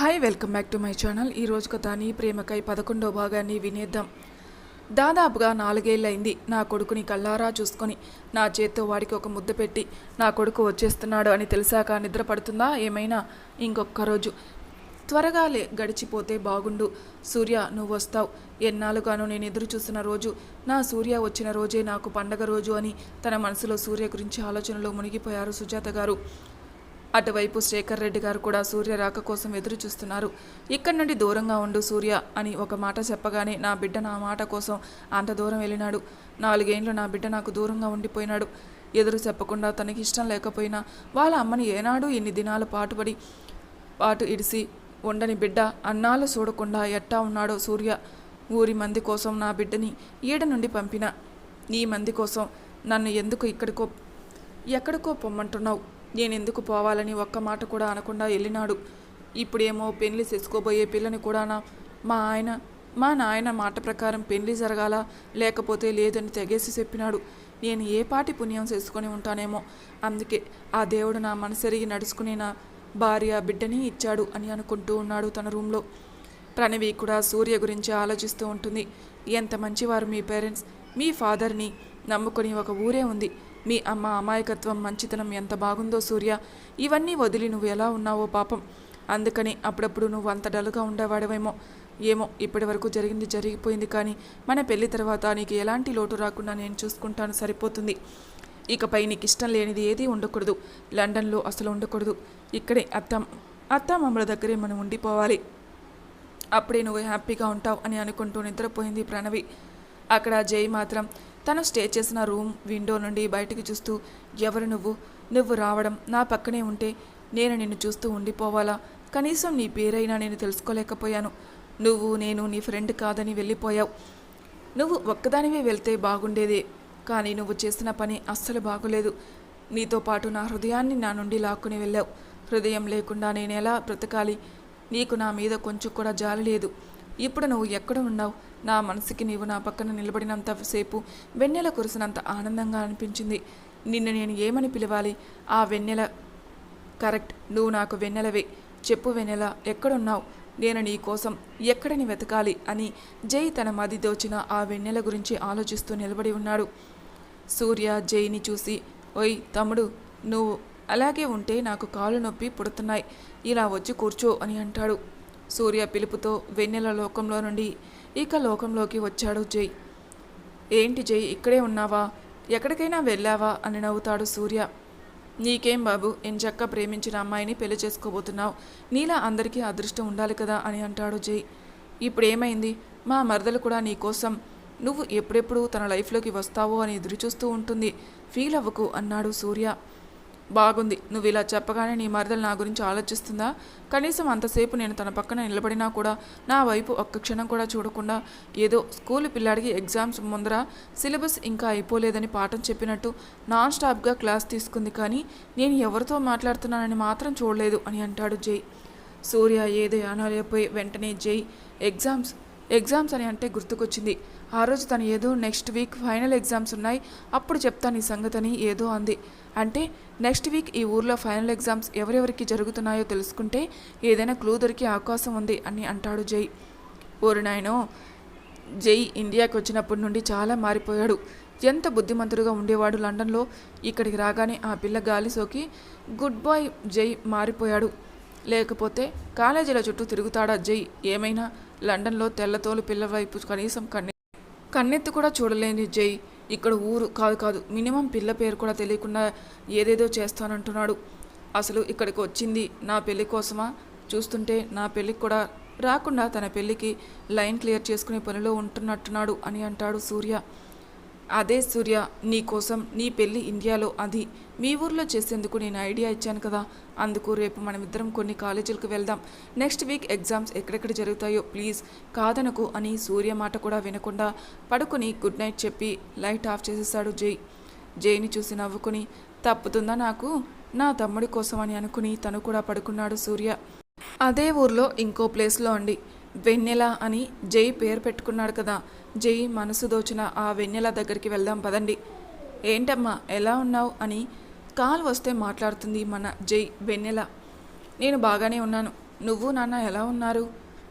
Hi welcome back to my channel. ఈ కథ నీ ప్రేమకై పదకొండో భాగాన్ని వినేద్దాం. దాదాపుగా నాలుగేళ్ళైంది నా కొడుకుని కళ్ళారా చూసుకొని. నా చేత్తో వాడికి ఒక ముద్ద పెట్టి నా కొడుకు వచ్చేస్తున్నాడు అని తెలిసాక నిద్ర పడుతుందా ఏమైనా? ఇంకొక రోజు. త్వరగా లే గడిచిపోతే బాగుండు. సూర్య నువ్వు వస్తావు ఎన్నాళ్ళుగాను నేను ఎదురు చూసిన రోజు. నా సూర్య వచ్చిన రోజే నాకు పండగ రోజు అని తన మనసులో సూర్య గురించి ఆలోచనలో మునిగిపోయారు సుజాత గారు. అటువైపు శేఖర్ రెడ్డి గారు కూడా సూర్య రాక కోసం ఎదురు చూస్తున్నారు. ఇక్కడి నుండి దూరంగా ఉండు సూర్య అని ఒక మాట చెప్పగానే నా బిడ్డ నా మాట కోసం అంత దూరం వెళ్ళినాడు. నాలుగేండ్లు నా బిడ్డ నాకు దూరంగా ఉండిపోయినాడు. ఎదురు చెప్పకుండా తనకి ఇష్టం లేకపోయినా వాళ్ళ అమ్మని ఏనాడు ఇన్ని దినాలు పాటుపడి పాటు ఇడిసి ఉండని బిడ్డ అన్నాలు చూడకుండా ఎట్టా ఉన్నాడో సూర్య. ఊరి మంది కోసం నా బిడ్డని ఈడ నుండి పంపిన. నీ మంది కోసం నన్ను ఎందుకు ఇక్కడికో ఎక్కడికో పొమ్మంటున్నావు? నేను ఎందుకు పోవాలని ఒక్క మాట కూడా అనకుండా వెళ్ళినాడు. ఇప్పుడేమో పెళ్ళి చేసుకోబోయే పిల్లని కూడానా? మా ఆయన మా నాయన మాట ప్రకారం పెళ్ళి జరగాల? లేకపోతే లేదని తెగేసి చెప్పినాడు. నేను ఏ పాటి పుణ్యం చేసుకొని ఉంటానేమో? అందుకే ఆ దేవుడు నా మనసెరిగి నడుచుకునే నా భార్య బిడ్డని ఇచ్చాడు అని అనుకుంటూ ఉన్నాడు తన రూమ్లో. ప్రణవి కూడా సూర్య గురించి ఆలోచిస్తూ ఉంటుంది. ఎంత మంచివారు మీ పేరెంట్స్. మీ ఫాదర్ని నమ్ముకొని ఒక ఊరే ఉంది. మీ అమ్మ అమాయకత్వం మంచితనం ఎంత బాగుందో సూర్య ఇవన్నీ వదిలి నువ్వు ఎలా ఉన్నావో పాపం. అందుకని అప్పుడప్పుడు నువ్వు అంత డల్గా ఉండేవాడవేమో. ఏమో ఇప్పటి వరకు జరిగింది జరిగిపోయింది కానీ మన పెళ్ళి తర్వాత నీకు ఎలాంటి లోటు రాకుండా నేను చూసుకుంటాను సరిపోతుంది. ఇకపై నీకు ఇష్టం లేనిది ఏది ఉండకూడదు. లండన్లో అసలు ఉండకూడదు. ఇక్కడే అత్త అత్తామామల దగ్గరే మనం ఉండిపోవాలి. అప్పుడే నువ్వు హ్యాపీగా ఉంటావు అని అనుకుంటూ నిద్రపోయింది ప్రణవి. అక్కడ జై మాత్రం తను స్టే చేసిన రూమ్ విండో నుండి బయటికి చూస్తూ ఎవరు నువ్వు? నువ్వు రావడం నా పక్కనే ఉంటే నేను నిన్ను చూస్తూ ఉండిపోవాలా? కనీసం నీ పేరైనా నేను తెలుసుకోలేకపోయాను. నువ్వు నేను నీ ఫ్రెండ్ కాదని వెళ్ళిపోయావు. నువ్వు ఒక్కదానివే వెళ్తే బాగుండేదే కానీ నువ్వు చేసిన పని అస్సలు బాగులేదు. నీతో పాటు నా హృదయాన్ని నా నుండి లాక్కుని వెళ్ళావు. హృదయం లేకుండా నేను ఎలా బ్రతకాలి? నీకు నా మీద కొంచెం కూడా జాలి లేదు. ఇప్పుడు నువ్వు ఎక్కడ ఉన్నావు? నా మనసుకి నీవు నా పక్కన నిలబడినంత సేపు వెన్నెల కురిసినంత ఆనందంగా అనిపించింది. నిన్ను నేను ఏమని పిలవాలి? ఆ వెన్నెల కరెక్ట్ నువ్వు నాకు వెన్నెలవే. చెప్పు వెన్నెల ఎక్కడున్నావు? నేను నీ కోసం ఎక్కడని వెతకాలి అని జై తన మది దోచిన ఆ వెన్నెల గురించి ఆలోచిస్తూ నిలబడి ఉన్నాడు. సూర్య జైని చూసి ఓయ్ తమ్ముడు నువ్వు అలాగే ఉంటే నాకు కాళ్ళు నొప్పి పుడుతున్నాయి. ఇలా వచ్చి కూర్చో అని అంటాడు. సూర్య పిలుపుతో వెన్నెల లోకంలో నుండి ఇక లోకంలోకి వచ్చాడు జై. ఏంటి జై ఇక్కడే ఉన్నావా? ఎక్కడికైనా వెళ్ళావా? అని నవ్వుతాడు సూర్య. నీకేం బాబు ఎంచక్క ప్రేమించిన అమ్మాయిని పెళ్ళి చేసుకోబోతున్నావు. నీలా అందరికీ అదృష్టం ఉండాలి కదా అని అంటాడు జై. ఇప్పుడేమైంది? మా మరదలు కూడా నీకోసం నువ్వు ఎప్పుడెప్పుడు తన లైఫ్లోకి వస్తావో అని ఎదురుచూస్తూ ఉంటుంది. ఫీల్ అవ్వకు అన్నాడు సూర్య. బాగుంది. నువ్వు ఇలా చెప్పగానే నీ మరదలు నా గురించి ఆలోచిస్తుందా? కనీసం అంతసేపు నేను తన పక్కన నిలబడినా కూడా నా వైపు ఒక్క క్షణం కూడా చూడకుండా ఏదో స్కూల్ పిల్లాడికి ఎగ్జామ్స్ ముందర సిలబస్ ఇంకా అయిపోలేదని పాఠం చెప్పినట్టు నాన్ స్టాప్గా క్లాస్ తీసుకుంది. కానీ నేను ఎవరితో మాట్లాడుతున్నానని మాత్రం చూడలేదు అని అంటాడు జై. సూర్య ఏదో అనలేకపోయి వెంటనే జై ఎగ్జామ్స్ ఎగ్జామ్స్ అని అంటే గుర్తుకొచ్చింది. ఆ రోజు తను ఏదో నెక్స్ట్ వీక్ ఫైనల్ ఎగ్జామ్స్ ఉన్నాయి అప్పుడు చెప్తాను ఈ సంగతని ఏదో అంది. అంటే నెక్స్ట్ వీక్ ఈ ఊర్లో ఫైనల్ ఎగ్జామ్స్ ఎవరెవరికి జరుగుతున్నాయో తెలుసుకుంటే ఏదైనా క్లూ దొరికే అవకాశం ఉంది అని అంటాడు జై. ఓరు నాయనో జై ఇండియాకి వచ్చినప్పటి నుండి చాలా మారిపోయాడు. ఎంత బుద్ధిమంతుడుగా ఉండేవాడు లండన్లో. ఇక్కడికి రాగానే ఆ పిల్ల గాలి సోకి గుడ్ బాయ్ జై మారిపోయాడు. లేకపోతే కాలేజీల చుట్టూ తిరుగుతాడా జై? ఏమైనా? లండన్లో తెల్లతోలు పిల్ల వైపు కనీసం కన్నీ కన్నెత్తి కూడా చూడలేని జై. ఇక్కడ ఊరు కాదు కాదు మినిమం పిల్ల పేరు కూడా తెలియకుండా ఏదేదో చేస్తానంటున్నాడు. అసలు ఇక్కడికి వచ్చింది నా పెళ్ళి కోసమా? చూస్తుంటే నా పెళ్ళికి కూడా రాకుండా తన పెళ్ళికి లైన్ క్లియర్ చేసుకునే పనిలో ఉంటున్నట్టున్నాడు అని అంటాడు సూర్య. అదే సూర్య నీకోసం నీ పెళ్ళి ఇండియాలో అది. మీ ఊర్లో చేసేందుకు నేను ఐడియా ఇచ్చాను కదా. అందుకు రేపు మనమిద్దరం కొన్ని కాలేజీలకు వెళ్దాం. నెక్స్ట్ వీక్ ఎగ్జామ్స్ ఎక్కడెక్కడ జరుగుతాయో ప్లీజ్. కాదనకు అని సూర్య మాట కూడా వినకుండా పడుకుని గుడ్ నైట్ చెప్పి లైట్ ఆఫ్ చేసేసాడు జై. జైని చూసి నవ్వుకుని తప్పుతుందా నాకు? నా తమ్ముడి కోసం అని అనుకుని తను కూడా పడుకున్నాడు సూర్య. అదే ఊర్లో ఇంకో ప్లేస్లో అండి. వెన్నెల అని జై పేరు పెట్టుకున్నాడు కదా. జై మనసు దోచిన ఆ వెన్నెల దగ్గరికి వెళ్దాం పదండి. ఏంటమ్మా ఎలా ఉన్నావు అని కాల్ వస్తే మాట్లాడుతుంది మన జై వెన్నెల. నేను బాగానే ఉన్నాను. నువ్వు నాన్న ఎలా ఉన్నారు?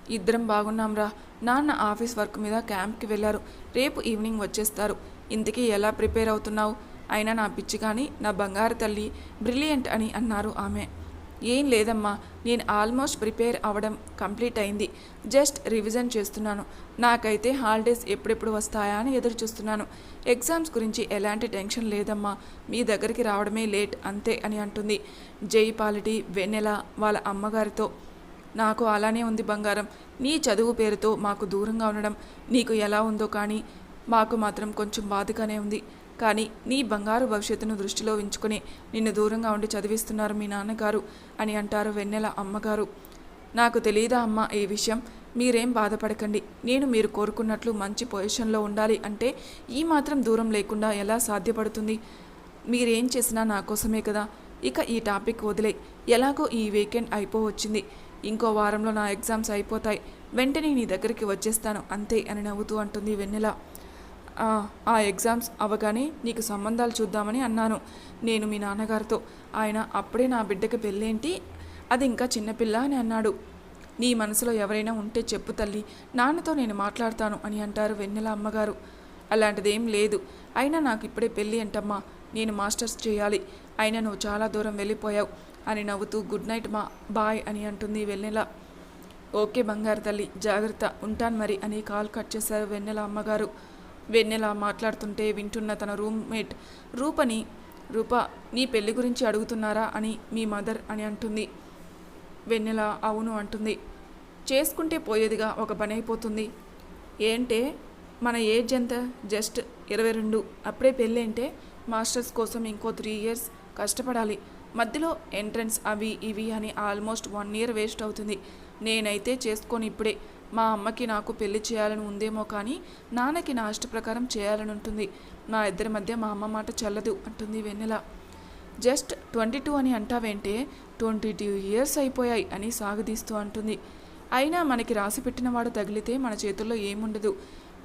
ఇద్దరం బాగున్నాంరా. నాన్న ఆఫీస్ వర్క్ మీద క్యాంప్కి వెళ్ళారు రేపు ఈవినింగ్ వచ్చేస్తారు. ఇంతకీ ఎలా ప్రిపేర్ అవుతున్నావు? అయినా నా పిచ్చి కానీ నా బంగారు తల్లి బ్రిలియంట్ అని అన్నారు ఆమె. ఏం లేదమ్మా నేను ఆల్మోస్ట్ ప్రిపేర్ అవ్వడం కంప్లీట్ అయింది. జస్ట్ రివిజన్ చేస్తున్నాను. నాకైతే హాలిడేస్ ఎప్పుడెప్పుడు వస్తాయా అని ఎదురు చూస్తున్నాను. ఎగ్జామ్స్ గురించి ఎలాంటి టెన్షన్ లేదమ్మా మీ దగ్గరికి రావడమే లేట్ అంతే అని అంటుంది. జైపాలిటి వెన్నెల వాళ్ళ అమ్మగారితో. నాకు అలానే ఉంది బంగారం. నీ చదువు పేరుతో మాకు దూరంగా ఉండడం నీకు ఎలా ఉందో కానీ మాకు మాత్రం కొంచెం బాధగానే ఉంది. కానీ నీ బంగారు భవిష్యత్తును దృష్టిలో ఉంచుకొని నిన్ను దూరంగా ఉండి చదివిస్తున్నారు మీ నాన్నగారు అని అంటారు వెన్నెల అమ్మగారు. నాకు తెలియదా అమ్మ ఈ విషయం? మీరేం బాధపడకండి. నేను మీరు కోరుకున్నట్లు మంచి పొజిషన్లో ఉండాలి అంటే ఈ మాత్రం దూరం లేకుండా ఎలా సాధ్యపడుతుంది? మీరేం చేసినా నా కోసమే కదా. ఇక ఈ టాపిక్ వదిలే. ఎలాగో ఈ వీకెండ్ అయిపోవచ్చింది. ఇంకో వారంలో నా ఎగ్జామ్స్ అయిపోతాయి. వెంటనే నీ దగ్గరికి వచ్చేస్తాను. అంతే అని నవ్వుతూ అంటుంది వెన్నెల. "ఆ, ఎగ్జామ్స్ అవగానే నీకు సంబంధాలు చూద్దామని అన్నాను. నేను మీ నాన్నగారితో. ఆయన అప్పుడే నా బిడ్డకి పెళ్ళేంటి? అది ఇంకా చిన్నపిల్ల అని అన్నాడు. నీ మనసులో ఎవరైనా ఉంటే చెప్పు తల్లి. నాన్నతో నేను మాట్లాడతాను అని అంటారు వెన్నెల అమ్మగారు. అలాంటిదేం లేదు. అయినా నాకు ఇప్పుడే పెళ్ళి అంటమ్మా. నేను మాస్టర్స్ చేయాలి. అయినా నువ్వు చాలా దూరం వెళ్ళిపోయావు అని నవ్వుతూ గుడ్ నైట్ మా బాయ్ అని అంటుంది వెన్నెల. ఓకే బంగారు తల్లి జాగ్రత్త. ఉంటాను మరి అని కాల్ కట్ చేశారు వెన్నెల అమ్మగారు. వెన్నెల మాట్లాడుతుంటే వింటున్న తన రూమ్మేట్ రూపని రూప నీ పెళ్ళి గురించి అడుగుతున్నారా అని మీ మదర్ అని అంటుంది. వెన్నెల అవును అంటుంది. చేసుకుంటే పోయేదిగా ఒక పని అయిపోతుంది. ఏంటే మన ఏజ్ ఎంత? జస్ట్ ఇరవై రెండు. అప్పుడే పెళ్ళేంటే మాస్టర్స్ కోసం ఇంకో త్రీ ఇయర్స్ కష్టపడాలి. మధ్యలో ఎంట్రన్స్ అవి ఇవి అని ఆల్మోస్ట్ వన్ ఇయర్ వేస్ట్ అవుతుంది. నేనైతే చేసుకొని ఇప్పుడే. మా అమ్మకి నాకు పెళ్ళి చేయాలని ఉందేమో కానీ నాన్నకి నా ఇష్ట ప్రకారం చేయాలని ఉంటుంది. మా ఇద్దరి మధ్య మా అమ్మ మాట చల్లదు అంటుంది వెన్నెల. జస్ట్ ట్వంటీ టూ అని అంటావేంటే ట్వంటీ టూ ఇయర్స్ అయిపోయాయి అని సాగదీస్తూ అంటుంది. అయినా మనకి రాసి పెట్టినవాడు తగిలితే మన చేతుల్లో ఏముండదు.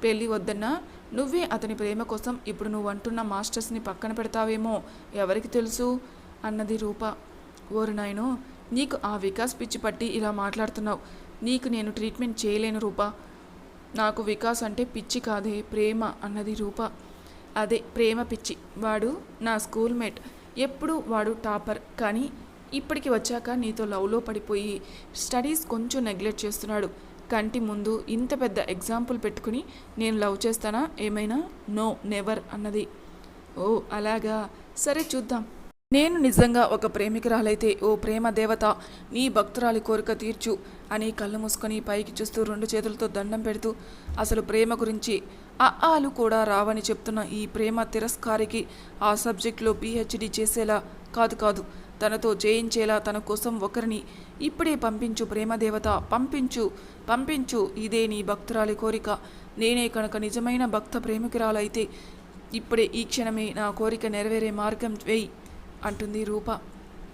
పెళ్ళి వద్దన్నా నువ్వే అతని ప్రేమ కోసం ఇప్పుడు నువ్వు అంటున్న మాస్టర్స్ని పక్కన పెడతావేమో ఎవరికి తెలుసు? అన్నది రూప. ఓరు నాయనో నీకు ఆ వికాస్ పిచ్చి పట్టి ఇలా మాట్లాడుతున్నావు. నీకు నేను ట్రీట్మెంట్ చేయలేను రూపా. నాకు వికాస్ అంటే పిచ్చి కాదే ప్రేమ అన్నది రూప. అదే ప్రేమ పిచ్చి. వాడు నా స్కూల్ మేట్ ఎప్పుడు వాడు టాపర్. కానీ ఇప్పటికి వచ్చాక నీతో లవ్లో పడిపోయి స్టడీస్ కొంచెం నెగ్లెక్ట్ చేస్తున్నాడు. కంటి ముందు ఇంత పెద్ద ఎగ్జాంపుల్ పెట్టుకుని నేను లవ్ చేస్తానా? ఏమైనా? నో నెవర్ అన్నది. ఓ అలాగా. సరే చూద్దాం. నేను నిజంగా ఒక ప్రేమికురాలైతే ఓ ప్రేమ దేవత నీ భక్తురాలి కోరిక తీర్చు అని కళ్ళు మూసుకొని పైకి చూస్తూ రెండు చేతులతో దండం పెడుతూ అసలు ప్రేమ గురించి ఆ ఆలు కూడా రావని చెప్తున్న ఈ ప్రేమ తిరస్కారికి ఆ సబ్జెక్ట్లో పిహెచ్డి చేసేలా కాదు కాదు తనతో జయించేలా తన కోసం ఒకరిని ఇప్పుడే పంపించు ప్రేమదేవత పంపించు పంపించు ఇదే నీ భక్తురాలి కోరిక. నేనే కనుక నిజమైన భక్త ప్రేమికురాలైతే ఇప్పుడే ఈ క్షణమే నా కోరిక నెరవేరే మార్గం వేయి. అంటుంది రూప.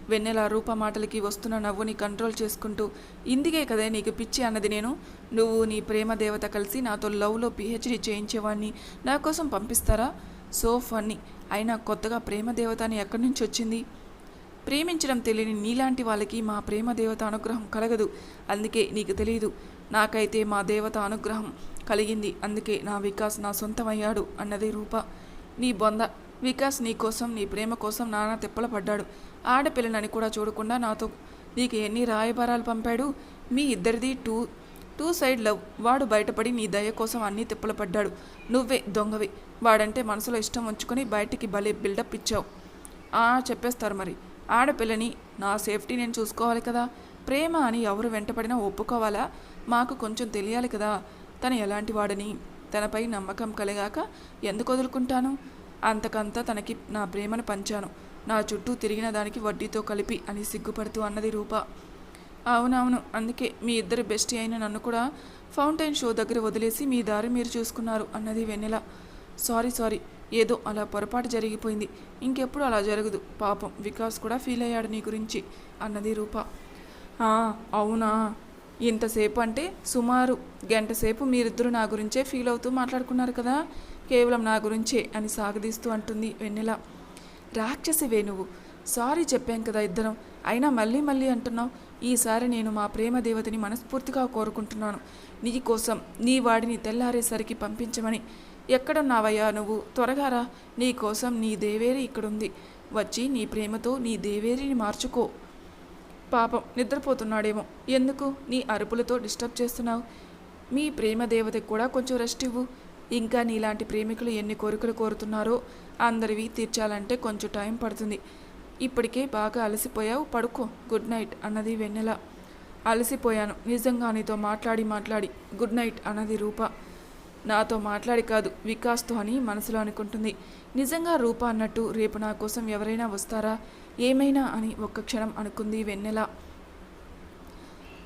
వెన్నెల రూప మాటలకి వస్తున్న నవ్వుని కంట్రోల్ చేసుకుంటూ ఇందుకే కదే నీకు పిచ్చి అన్నది నేను. నువ్వు నీ ప్రేమ దేవత కలిసి నాతో లవ్లో పిహెచ్డి చేయించేవాడిని నా కోసం పంపిస్తారా? So funny. అయినా కొత్తగా ప్రేమ దేవత అని ఎక్కడి నుంచి వచ్చింది? ప్రేమించడం తెలియని నీలాంటి వాళ్ళకి మా ప్రేమ దేవత అనుగ్రహం కలగదు. అందుకే నీకు తెలియదు నాకైతే మా దేవత అనుగ్రహం కలిగింది. అందుకే నా వికాస్ నా సొంతమయ్యాడు అన్నది రూప. నీ బొంద వికాస్ నీ కోసం నీ ప్రేమ కోసం నానా తిప్పల పడ్డాడు. ఆడపిల్లనని కూడా చూడకుండా నాతో నీకు ఎన్ని రాయబారాలు పంపాడు? మీ ఇద్దరిది టూ టూ సైడ్ లవ్. వాడు బయటపడి నీ దయ కోసం అన్నీ తిప్పలు పడ్డాడు. నువ్వే దొంగవి. వాడంటే మనసులో ఇష్టం ఉంచుకొని బయటికి భలే బిల్డప్ ఇచ్చావు. ఆ చెప్పేస్తారు మరి. ఆడపిల్లని నా సేఫ్టీ నేను చూసుకోవాలి కదా? ప్రేమ అని ఎవరు వెంటపడినా ఒప్పుకోవాలా? మాకు కొంచెం తెలియాలి కదా? తను ఎలాంటి వాడని? తనపై నమ్మకం కలిగాక ఎందుకు వదులుకుంటాను? అంతకంతా తనకి నా ప్రేమను పంచాను. నా చుట్టూ తిరిగిన దానికి వడ్డీతో కలిపి అని సిగ్గుపడుతూ అన్నది రూప. అవునవును అందుకే మీ ఇద్దరు బెస్ట్ అయిన నన్ను కూడా ఫౌంటైన్ షో దగ్గర వదిలేసి మీ దారి మీరు చూసుకున్నారు అన్నది వెన్నెల. సారీ సారీ ఏదో అలా పొరపాటు జరిగిపోయింది. ఇంకెప్పుడు అలా జరగదు. పాపం వికాస్ కూడా ఫీల్ అయ్యాడు నీ గురించి అన్నది రూప. అవునా? ఇంతసేపు అంటే సుమారు గంట సేపు మీరిద్దరూ నా గురించే ఫీల్ అవుతూ మాట్లాడుకున్నారు కదా? కేవలం నా గురించే అని సాగదీస్తూ అంటుంది వెన్నెల. రాక్షసివే నువ్వు సారీ చెప్పాం కదా ఇద్దరం. అయినా మళ్ళీ మళ్ళీ అంటున్నావు. ఈసారి నేను మా ప్రేమ దేవతని మనస్ఫూర్తిగా కోరుకుంటున్నాను. నీ కోసం నీ వాడిని తెల్లారేసరికి పంపించమని. ఎక్కడున్నావయ్యా నువ్వు? త్వరగా రా. నీ కోసం నీ దేవేరి ఇక్కడుంది. వచ్చి నీ ప్రేమతో నీ దేవేరిని మార్చుకో. పాపం నిద్రపోతున్నాడేమో. ఎందుకు? నీ అరుపులతో డిస్టర్బ్ చేస్తున్నావు. మీ ప్రేమ దేవతకి కూడా కొంచెం రెస్ట్ ఇవ్వు. ఇంకా నీలాంటి ప్రేమికులు ఎన్ని కోరికలు కోరుతున్నారో అందరివి తీర్చాలంటే కొంచెం టైం పడుతుంది. ఇప్పటికే బాగా అలసిపోయావు పడుకో. గుడ్ నైట్ అన్నది వెన్నెల. అలసిపోయాను. నిజంగా నీతో మాట్లాడి మాట్లాడి. గుడ్ నైట్ అన్నది రూప. నాతో మాట్లాడి కాదు వికాస్తో అని మనసులో అనుకుంటుంది. నిజంగా రూప అన్నట్టు రేపు నా కోసం ఎవరైనా వస్తారా? ఏమైనా అని ఒక్క క్షణం అనుకుంది వెన్నెల.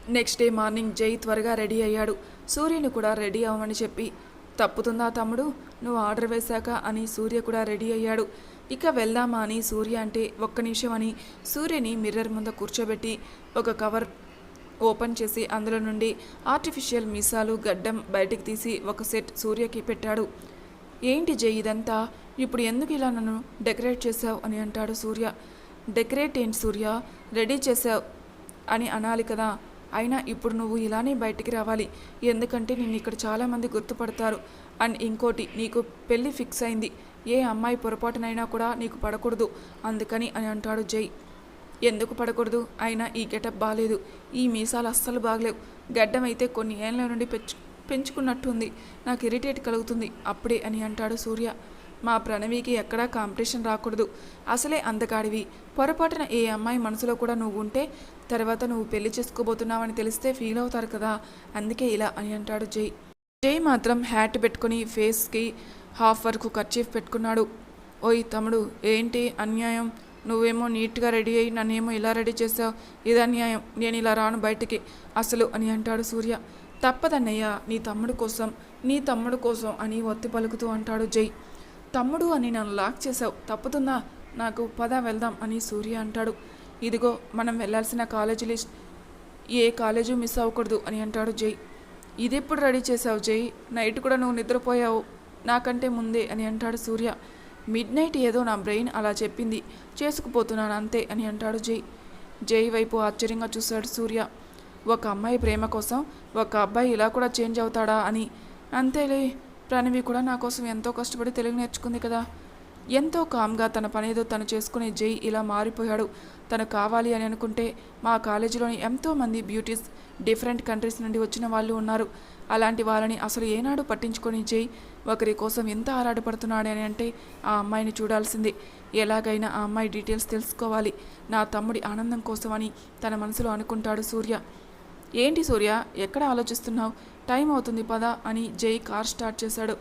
నెక్స్ట్ డే మార్నింగ్ జై త్వరగా రెడీ అయ్యాడు. సూర్యుని కూడా రెడీ అవ్వమని చెప్పి తప్పుతుందా తమ్ముడు? నువ్వు ఆర్డర్ వేశాక అని సూర్య కూడా రెడీ అయ్యాడు. ఇక వెళ్దామా అని సూర్య అంటే ఒక్క నిమిషం అని సూర్యని మిర్రర్ ముందు కూర్చోబెట్టి ఒక కవర్ ఓపెన్ చేసి అందులో నుండి ఆర్టిఫిషియల్ మీసాలు గడ్డం బయటికి తీసి ఒక సెట్ సూర్యకి పెట్టాడు. ఏంటి జయ్ ఇదంతా? ఇప్పుడు ఎందుకు ఇలా నన్ను డెకరేట్ చేసావు అని అంటాడు సూర్య. డెకరేట్ ఏంటి సూర్య? రెడీ చేసావు అని అనాలి కదా. అయినా ఇప్పుడు నువ్వు ఇలానే బయటికి రావాలి. ఎందుకంటే నిన్ను ఇక్కడ చాలామంది గుర్తుపడతారు. అండ్ ఇంకోటి నీకు పెళ్ళి ఫిక్స్ అయింది. ఏ అమ్మాయి పొరపాటునైనా కూడా నీకు పడకూడదు. అందుకని అని అంటాడు జై. ఎందుకు పడకూడదు? అయినా ఈ గెటప్ బాగాలేదు ఈ మీసాలు అస్సలు బాగలేవు. గడ్డం అయితే కొన్ని ఏళ్ళ నుండి పెంచు పెంచుకున్నట్టుంది. నాకు ఇరిటేట్ కలుగుతుంది. అప్పుడే అని అంటాడు సూర్య. మా ప్రణవికి ఎక్కడా కాంపిటీషన్ రాకూడదు. అసలే అందగాడివి. పొరపాటున ఏ అమ్మాయి మనసులో కూడా నువ్వు ఉంటే తర్వాత నువ్వు పెళ్ళి చేసుకోబోతున్నావని తెలిస్తే ఫీల్ అవుతారు కదా. అందుకే ఇలా అని అంటాడు జై. జై మాత్రం హ్యాట్ పెట్టుకుని ఫేస్కి హాఫ్ వరకు కర్చీఫ్ పెట్టుకున్నాడు. ఓయ్ తమ్ముడు ఏంటి అన్యాయం? నువ్వేమో నీట్గా రెడీ అయ్యి నన్నేమో ఇలా రెడీ చేసావు? ఇది అన్యాయం. నేను ఇలా రాను బయటికి. అసలు అని అంటాడు సూర్య. తప్పదన్నయ్య నీ తమ్ముడు కోసం నీ తమ్ముడు కోసం అని ఒత్తి పలుకుతూ అంటాడు జై. తమ్ముడు అని నన్ను లాక్ చేసావు తప్పుతుందా? నాకు పద వెళ్దాం అని సూర్య అంటాడు. ఇదిగో మనం వెళ్ళాల్సిన కాలేజీ లిస్ట్. ఏ కాలేజీ మిస్ అవ్వకూడదు అని అంటాడు జై. ఇదెప్పుడు రెడీ చేసావు జై? నైట్ కూడా నువ్వు నిద్రపోయావు. నాకంటే ముందే అని అంటాడు సూర్య. మిడ్ నైట్ ఏదో నా బ్రెయిన్ అలా చెప్పింది. చేసుకుపోతున్నాను అంతే అని అంటాడు జై. జై వైపు ఆశ్చర్యంగా చూశాడు సూర్య. ఒక అమ్మాయి ప్రేమ కోసం ఒక అబ్బాయి ఇలా కూడా చేంజ్ అవుతాడా అని. అంతేలే ప్రణవి కూడా నా కోసం ఎంతో కష్టపడి తెలుగు నేర్చుకుంది కదా. ఎంతో కామ్గా తన పనేదో తను చేసుకునే జై ఇలా మారిపోయాడు. తను కావాలి అని అనుకుంటే మా కాలేజీలోని ఎంతోమంది బ్యూటీస్ డిఫరెంట్ కంట్రీస్ నుండి వచ్చిన వాళ్ళు ఉన్నారు. అలాంటి వాళ్ళని అసలు ఏనాడు పట్టించుకొని జై ఒకరి కోసం ఎంత ఆరాటపడుతున్నాడు అని అంటే ఆ అమ్మాయిని చూడాల్సిందే. ఎలాగైనా ఆ అమ్మాయి డీటెయిల్స్ తెలుసుకోవాలి. నా తమ్ముడి ఆనందం కోసమని తన మనసులో అనుకుంటాడు సూర్య. ఏంటి సూర్య ఎక్కడ ఆలోచిస్తున్నావు? టైం అవుతుంది పదా అని జై కార్ స్టార్ట్ చేశాడు.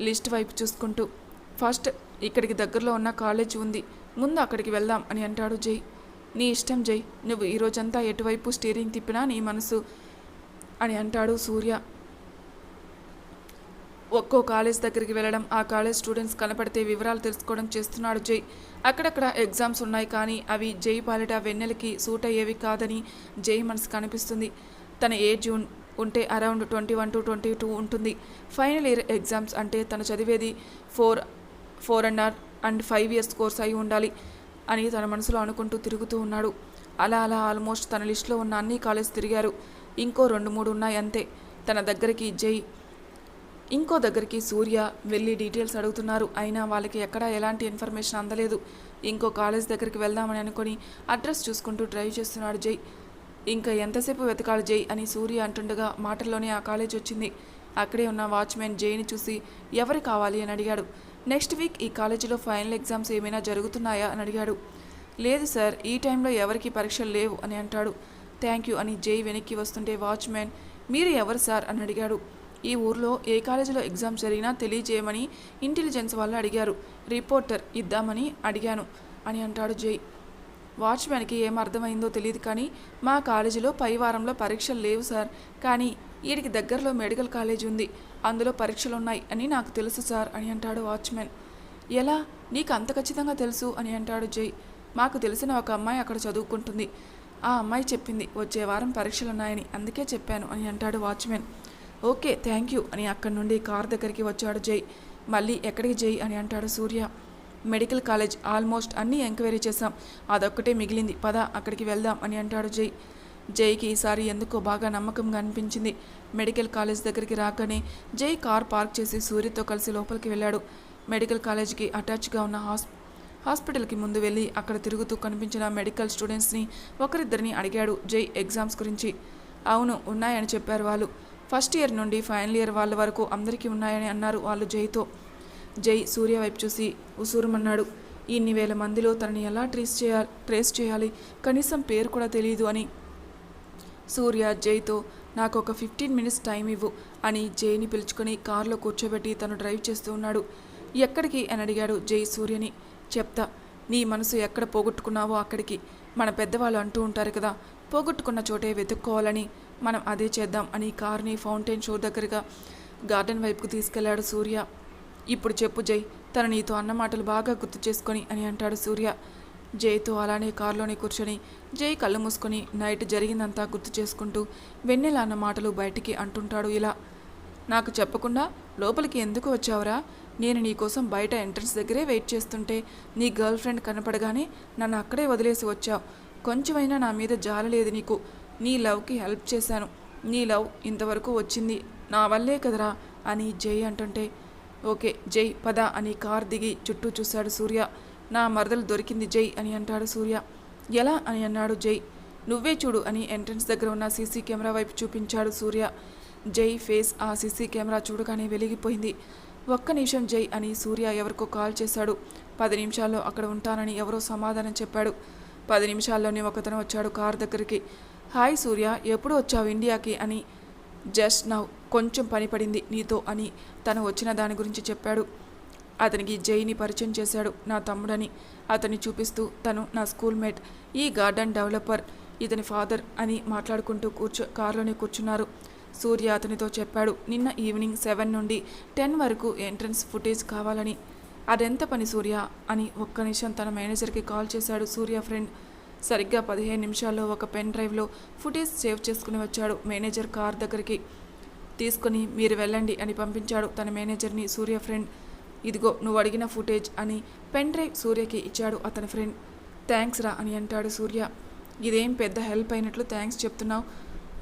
లిస్ట్ వైపు చూసుకుంటూ ఫస్ట్ ఇక్కడికి దగ్గరలో ఉన్న కాలేజ్ ఉంది ముందు అక్కడికి వెళ్దాం అని అంటాడు జై. నీ ఇష్టం జై నువ్వు ఈరోజంతా ఎటువైపు స్టీరింగ్ తిప్పినా నీ మనసు అని అంటాడు సూర్య. ఒక్కో కాలేజ్ దగ్గరికి వెళ్ళడం ఆ కాలేజ్ స్టూడెంట్స్ కనపడితే వివరాలు తెలుసుకోవడం చేస్తున్నాడు జై. అక్కడక్కడ ఎగ్జామ్స్ ఉన్నాయి కానీ అవి జై పాలిట వెన్నెలకి సూట్ అయ్యేవి కాదని జై మనసు కనిపిస్తుంది తన ఏజ్ ఉంటే around twenty one to twenty two ఉంటుంది. ఫైనల్ ఇయర్ ఎగ్జామ్స్ అంటే తను చదివేది four four and or and five years course అయి ఉండాలి అని తన మనసులో అనుకుంటూ తిరుగుతూ ఉన్నాడు. అలా అలా ఆల్మోస్ట్ తన లిస్టులో ఉన్న అన్ని కాలేజ్ తిరిగారు. ఇంకో రెండు మూడు ఉన్నాయి అంతే. తన దగ్గరికి జై ఇంకో దగ్గరికి సూర్య వెళ్ళి డీటెయిల్స్ అడుగుతున్నారు. అయినా వాళ్ళకి ఎక్కడా ఎలాంటి ఇన్ఫర్మేషన్ అందలేదు. ఇంకో కాలేజ్ దగ్గరికి వెళ్దామని అనుకుని అడ్రస్ చూసుకుంటూ డ్రైవ్ చేస్తున్నాడు జై. ఇంకా ఎంతసేపు వెతకాలి జై అని సూర్య అంటుండగా మాటల్లోనే ఆ కాలేజ్ వచ్చింది. అక్కడే ఉన్న వాచ్మెన్ జైని చూసి ఎవరు కావాలి అని అడిగాడు. నెక్స్ట్ వీక్ ఈ కాలేజీలో ఫైనల్ ఎగ్జామ్స్ ఏమైనా జరుగుతున్నాయా అని అడిగాడు. లేదు సార్ ఈ టైంలో ఎవరికి పరీక్షలు లేవు అని అంటాడు. థ్యాంక్ యూ అని జై వెనక్కి వస్తుంటే వాచ్మెన్ మీరు ఎవరు సార్ అని అడిగాడు. ఈ ఊర్లో ఏ కాలేజీలో ఎగ్జామ్ జరిగినా తెలియజేయమని ఇంటెలిజెన్స్ వాళ్ళు అడిగారు. రిపోర్టర్ ఇద్దామని అడిగాను అని అంటాడు జై. వాచ్మెన్కి ఏం అర్థమైందో తెలియదు కానీ మా కాలేజీలో పై వారంలో పరీక్షలు లేవు సార్. కానీ వీడికి దగ్గరలో మెడికల్ కాలేజ్ ఉంది. అందులో పరీక్షలు ఉన్నాయి అని నాకు తెలుసు సార్ అని అంటాడు వాచ్మెన్ ఎలా? నీకు అంత ఖచ్చితంగా తెలుసు అని అంటాడు జై. మాకు తెలిసిన ఒక అమ్మాయి అక్కడ చదువుకుంటుంది. ఆ అమ్మాయి చెప్పింది వచ్చే వారం పరీక్షలు ఉన్నాయని అందుకే చెప్పాను అని అంటాడు వాచ్మెన్ ఓకే థ్యాంక్ యూ అని అక్కడి నుండి కార్ దగ్గరికి వచ్చాడు జై. మళ్ళీ ఎక్కడికి జై అని అంటాడు సూర్య. మెడికల్ కాలేజ్ ఆల్మోస్ట్ అన్నీ ఎంక్వైరీ చేశాం. అదొక్కటే మిగిలింది. పద అక్కడికి వెళ్దాం అని అంటాడు జై. జైకి ఈసారి ఎందుకో బాగా నమ్మకంగా అనిపించింది. మెడికల్ కాలేజ్ దగ్గరికి రాగానే జై కార్ పార్క్ చేసి సూర్యతో కలిసి లోపలికి వెళ్ళాడు. మెడికల్ కాలేజ్కి అటాచ్గా ఉన్న హాస్ హాస్పిటల్కి ముందు వెళ్ళి అక్కడ తిరుగుతూ కనిపించిన మెడికల్ స్టూడెంట్స్ని ఒకరిద్దరిని అడిగాడు జై ఎగ్జామ్స్ గురించి. అవును ఉన్నాయని చెప్పారు వాళ్ళు. ఫస్ట్ ఇయర్ నుండి ఫైనల్ ఇయర్ వాళ్ళ వరకు అందరికీ ఉన్నాయని అన్నారు వాళ్ళు జైతో. జై సూర్య వైపు చూసి ఉసూరుమన్నాడు. ఇన్ని వేల మందిలో తనని ఎలా ట్రేస్ చేయాలి ట్రేస్ చేయాలి? కనీసం పేరు కూడా తెలియదు అని. సూర్య జైతో నాకు ఒక ఫిఫ్టీన్ మినిట్స్ టైం ఇవ్వు అని జైని పిలుచుకొని కారులో కూర్చోబెట్టి తను డ్రైవ్ చేస్తూ ఉన్నాడు. ఎక్కడికి? అని అడిగాడు జై సూర్యని. చెప్తా నీ మనసు ఎక్కడ పోగొట్టుకున్నావో అక్కడికి. మన పెద్దవాళ్ళు అంటూ ఉంటారు కదా పోగొట్టుకున్న చోటే వెతుక్కోవాలని. మనం అదే చేద్దాం అని కారుని ఫౌంటైన్ షో దగ్గరగా గార్డెన్ వైపుకు తీసుకెళ్ళాడు సూర్య. ఇప్పుడు చెప్పు జై తన నీతో అన్న మాటలు బాగా గుర్తు చేసుకొని అని అంటాడు సూర్య. జైతో అలానే కారులోనే కూర్చొని జై కళ్ళు మూసుకొని నైట్ జరిగిందంతా గుర్తు చేసుకుంటూ వెన్నెల అన్న మాటలు బయటికి అంటుంటాడు ఇలా. నాకు చెప్పకుండా లోపలికి ఎందుకు వచ్చావురా? నేను నీకోసం బయట ఎంట్రన్స్ దగ్గరే వెయిట్ చేస్తుంటే నీ గర్ల్ ఫ్రెండ్ కనపడగానే నన్ను అక్కడే వదిలేసి వచ్చావు. కొంచెమైనా నా మీద జాలలేదు నీకు. నీ లవ్కి హెల్ప్ చేశాను. నీ లవ్ ఇంతవరకు వచ్చింది. నా వల్లే కదరా అని జై అంటుంటే ఓకే జై పద అని కార్ దిగి చుట్టూ చూశాడు సూర్య. నా మరదలు దొరికింది జై అని అంటాడు సూర్య. ఎలా అని అన్నాడు జై. నువ్వే చూడు అని ఎంట్రన్స్ దగ్గర ఉన్న సీసీ కెమెరా వైపు చూపించాడు సూర్య. జై ఫేస్ ఆ సీసీ కెమెరా చూడగానే వెలిగిపోయింది. ఒక్క నిమిషం జై అని సూర్య ఎవరికో కాల్ చేశాడు. పది నిమిషాల్లో అక్కడ ఉంటానని ఎవరో సమాధానం చెప్పాడు. పది నిమిషాల్లోనే ఒకతను వచ్చాడు కార్ దగ్గరికి. హాయ్ సూర్య ఎప్పుడు వచ్చావు ఇండియాకి అని. జస్ట్ నా కొంచెం పని పడింది నీతో అని తను వచ్చిన దాని గురించి చెప్పాడు. అతనికి జైని పరిచయం చేశాడు నా తమ్ముడని. అతన్ని చూపిస్తూ తను నా స్కూల్ మేట్ ఈ గార్డెన్ డెవలపర్ ఇతని ఫాదర్ అని మాట్లాడుకుంటూ కూర్చో కారులోనే కూర్చున్నారు. సూర్య అతనితో చెప్పాడు నిన్న ఈవినింగ్ సెవెన్ నుండి టెన్ వరకు ఎంట్రన్స్ ఫుటేజ్ కావాలని. అదెంత పని సూర్య? అని ఒక్క నిమిషం తన మేనేజర్కి కాల్ చేశాడు సూర్య ఫ్రెండ్. సరిగ్గా పదిహేను నిమిషాల్లో ఒక పెన్ డ్రైవ్లో ఫుటేజ్ సేవ్ చేసుకుని వచ్చాడు మేనేజర్ కార్ దగ్గరికి. తీసుకుని మీరు వెళ్ళండి అని పంపించాడు తన మేనేజర్ని సూర్య ఫ్రెండ్. ఇదిగో నువ్వు అడిగిన ఫుటేజ్ అని పెన్ డ్రైవ్ సూర్యకి ఇచ్చాడు అతని ఫ్రెండ్. థ్యాంక్స్ రా అని అంటాడు సూర్య. ఇదేం పెద్ద హెల్ప్ అయినట్లు థ్యాంక్స్ చెప్తున్నావు.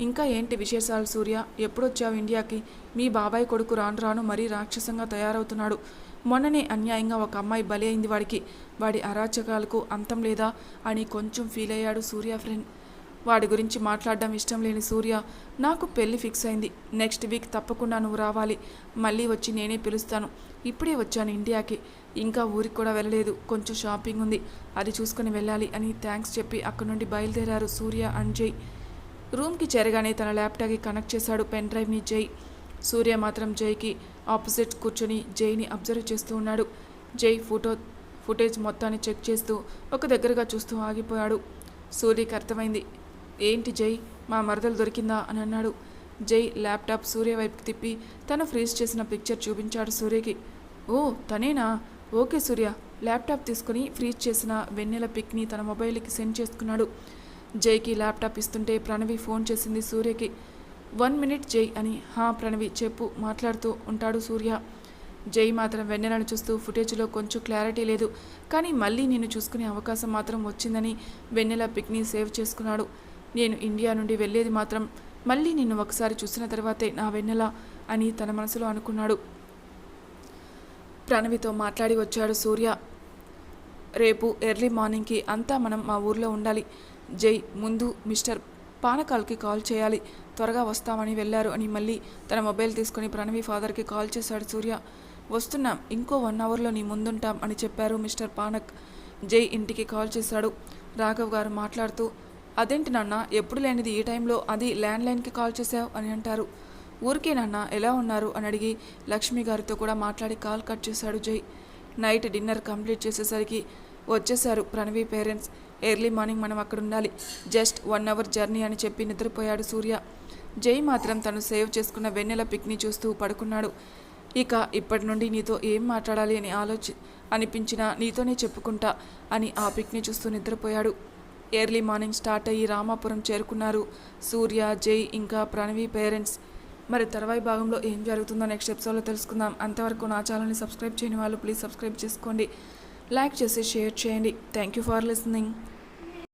ఇంకా ఏంటి విశేషాలు సూర్య? ఎప్పుడొచ్చావు ఇండియాకి? మీ బాబాయ్ కొడుకు రాను రాను మరీ రాక్షసంగా తయారవుతున్నాడు. మొన్ననే అన్యాయంగా ఒక అమ్మాయి బలి అయింది వాడికి. వాడి అరాచకాలకు అంతం లేదా అని కొంచెం ఫీల్ అయ్యాడు సూర్య ఫ్రెండ్. వాడి గురించి మాట్లాడడం ఇష్టం లేని సూర్య నాకు పెళ్ళి ఫిక్స్ అయింది. నెక్స్ట్ వీక్ తప్పకుండా నువ్వు రావాలి. మళ్ళీ వచ్చి నేనే పిలుస్తాను. ఇప్పుడే వచ్చాను ఇండియాకి. ఇంకా ఊరికి కూడా వెళ్ళలేదు. కొంచెం షాపింగ్ ఉంది. అది చూసుకొని వెళ్ళాలి అని థ్యాంక్స్ చెప్పి అక్కడి నుండి బయలుదేరారు సూర్య అంజయ్. రూమ్కి చేరగానే తన ల్యాప్టాప్కి కనెక్ట్ చేశాడు పెన్ డ్రైవ్ని జై. సూర్య మాత్రం జైకి ఆపోజిట్ కూర్చొని జైని అబ్జర్వ్ చేస్తూ ఉన్నాడు. జై ఫోటో ఫుటేజ్ మొత్తాన్ని చెక్ చేస్తూ ఒక దగ్గరగా చూస్తూ ఆగిపోయాడు. సూర్యకి అర్థమైంది. ఏంటి జై? మా మరదలు దొరికిందా? అని అన్నాడు. జై ల్యాప్టాప్ సూర్య వైపుకి తిప్పి తను ఫ్రీజ్ చేసిన పిక్చర్ చూపించాడు సూర్యకి. ఓ తనేనా? ఓకే సూర్య. ల్యాప్టాప్ తీసుకుని ఫ్రీజ్ చేసిన వెన్నెల పిక్ని తన మొబైల్కి సెండ్ చేసుకున్నాడు. జైకి ల్యాప్టాప్ ఇస్తుంటే ప్రణవి ఫోన్ చేసింది సూర్యకి. వన్ మినిట్ జై అని. హా ప్రణవి చెప్పు మాట్లాడుతూ ఉంటాడు సూర్య. జై మాత్రం వెన్నెలను చూస్తూ ఫుటేజ్లో కొంచెం క్లారిటీ లేదు. కానీ మళ్ళీ నేను చూసుకునే అవకాశం మాత్రం వచ్చిందని వెన్నెల పిక్ని సేవ్ చేసుకున్నాడు. నేను ఇండియా నుండి వెళ్ళేది మాత్రం మళ్ళీ నిన్ను ఒకసారి చూసిన తర్వాతే నా వెన్నెల అని తన మనసులో అనుకున్నాడు. ప్రణవితో మాట్లాడి వచ్చాడు సూర్య. రేపు ఎర్లీ మార్నింగ్కి అంతా మనం మా ఊర్లో ఉండాలి. జై ముందు మిస్టర్ పానకాల్కి కాల్ చేయాలి. త్వరగా వస్తామని వెళ్ళారు అని మళ్ళీ తన మొబైల్ తీసుకుని ప్రణవి ఫాదర్కి కాల్ చేశాడు సూర్య. వస్తున్నాం ఇంకో వన్ అవర్లో నీ ముందుంటాం అని చెప్పారు మిస్టర్ పానక్. జై ఇంటికి కాల్ చేశాడు. రాఘవ్ గారు మాట్లాడుతూ అదేంటి నాన్న ఎప్పుడు లేనిది ఈ టైంలో అది ల్యాండ్లైన్కి కాల్ చేశావు అని అంటారు. ఊరికే నాన్న ఎలా ఉన్నారు? అని అడిగి లక్ష్మి గారితో కూడా మాట్లాడి కాల్ కట్ చేశాడు జై. నైట్ డిన్నర్ కంప్లీట్ చేసేసరికి వచ్చేశారు ప్రణవి పేరెంట్స్. ఎర్లీ మార్నింగ్ మనం అక్కడ ఉండాలి. జస్ట్ వన్ అవర్ జర్నీ అని చెప్పి నిద్రపోయాడు సూర్య. జై మాత్రం తను సేవ్ చేసుకున్న వెన్నెల పిక్ని చూస్తూ పడుకున్నాడు. ఇక ఇప్పటి నుండి నీతో ఏం మాట్లాడాలి అని ఆలోచి అనిపించినా నీతోనే చెప్పుకుంటా అని ఆ పిక్ని చూస్తూ నిద్రపోయాడు. ఎర్లీ మార్నింగ్ స్టార్ట్ అయ్యి రామాపురం చేరుకున్నారు సూర్య జై ఇంకా ప్రణవి పేరెంట్స్. మరి తర్వాయి భాగంలో ఏం జరుగుతుందో నెక్స్ట్ ఎపిసోడ్లో తెలుసుకుందాం. అంతవరకు నా ఛానల్ని సబ్స్క్రైబ్ చేయని వాళ్ళు ప్లీజ్ సబ్స్క్రైబ్ చేసుకోండి. లైక్ చేసి షేర్ చేయండి. Thank you for listening